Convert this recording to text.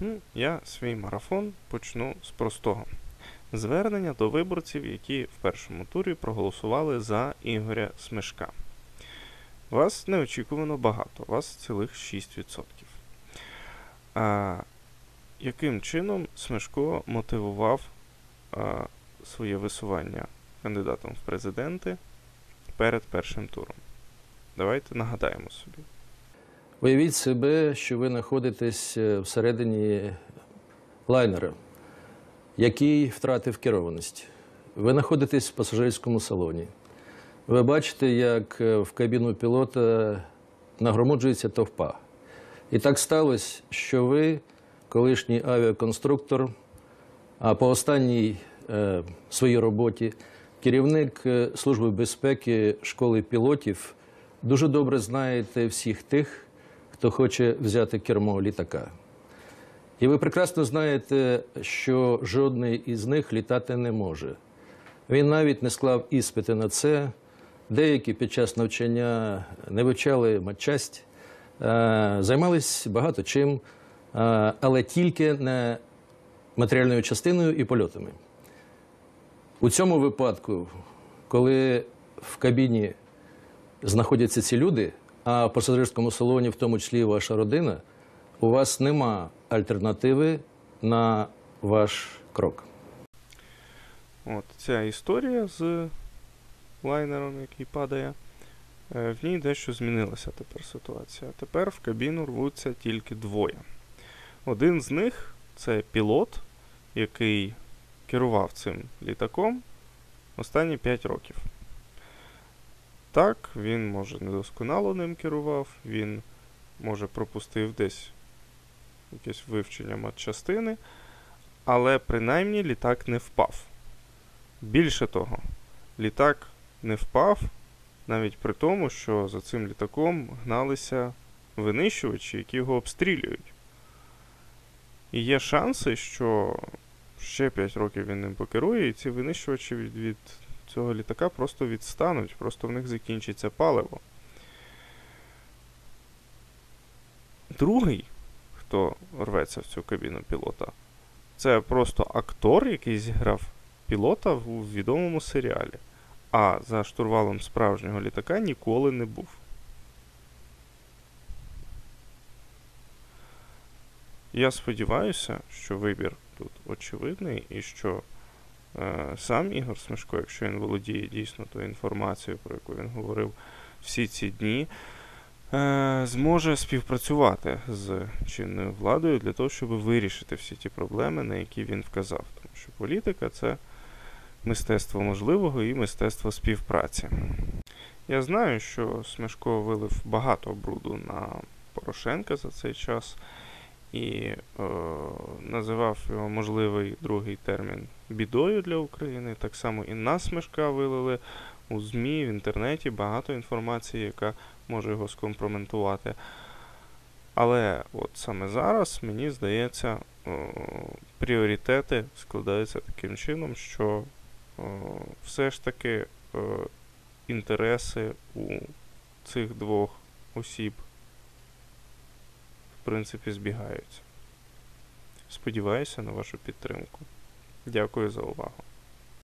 Ну, я свій марафон почну з простого. Звернення до виборців, які в першому турі проголосували за Ігоря Смешка. Вас неочікувано багато, вас цілих 6%. А, яким чином Смешко мотивував а, своє висування кандидатом в президенти перед першим туром? Давайте нагадаємо собі. Уявіть себе, що ви знаходитесь е, всередині лайнера, який втратив керованість. Ви знаходитесь в пасажирському салоні. Ви бачите, як е, в кабіну пілота нагромаджується товпа. І так сталося, що ви, колишній авіаконструктор, а по останній е, своїй роботі керівник е, Служби безпеки школи пілотів, дуже добре знаєте всіх тих, хто хоче взяти кермо літака. І ви прекрасно знаєте, що жодний із них літати не може. Він навіть не склав іспити на це. Деякі під час навчання не вивчали матчасть, займались багато чим, але тільки не матеріальною частиною і польотами. У цьому випадку, коли в кабіні знаходяться ці люди, а в пасажирському салоні, в тому числі і ваша родина, у вас нема альтернативи на ваш крок. От ця історія з лайнером, який падає, е, в ній дещо змінилася тепер ситуація. Тепер в кабіну рвуться тільки двоє. Один з них це пілот, який керував цим літаком останні 5 років. Так, він може недосконало ним керував, він може пропустив десь якесь вивчення матчастини, але принаймні літак не впав. Більше того, літак не впав навіть при тому, що за цим літаком гналися винищувачі, які його обстрілюють. І є шанси, що ще 5 років він ним покерує, і ці винищувачі від, цього літака просто відстануть, просто в них закінчиться паливо. Другий, хто рветься в цю кабіну пілота, це просто актор, який зіграв пілота в відомому серіалі, а за штурвалом справжнього літака ніколи не був. Я сподіваюся, що вибір тут очевидний і що сам Ігор Смешко, якщо він володіє дійсно тою інформацією, про яку він говорив всі ці дні, е, зможе співпрацювати з чинною владою для того, щоб вирішити всі ті проблеми, на які він вказав. Тому що політика це мистецтво можливого і мистецтво співпраці. Я знаю, що Смешко вилив багато бруду на Порошенка за цей час і е, називав його можливий другий термін бідою для України. Так само і на Смешка вилили у ЗМІ, в інтернеті багато інформації, яка може його скомпроментувати. Але от саме зараз, мені здається, о, пріоритети складаються таким чином, що о, все ж таки о, інтереси у цих двох осіб принципі збігаються. Сподіваюся на вашу підтримку. Дякую за увагу.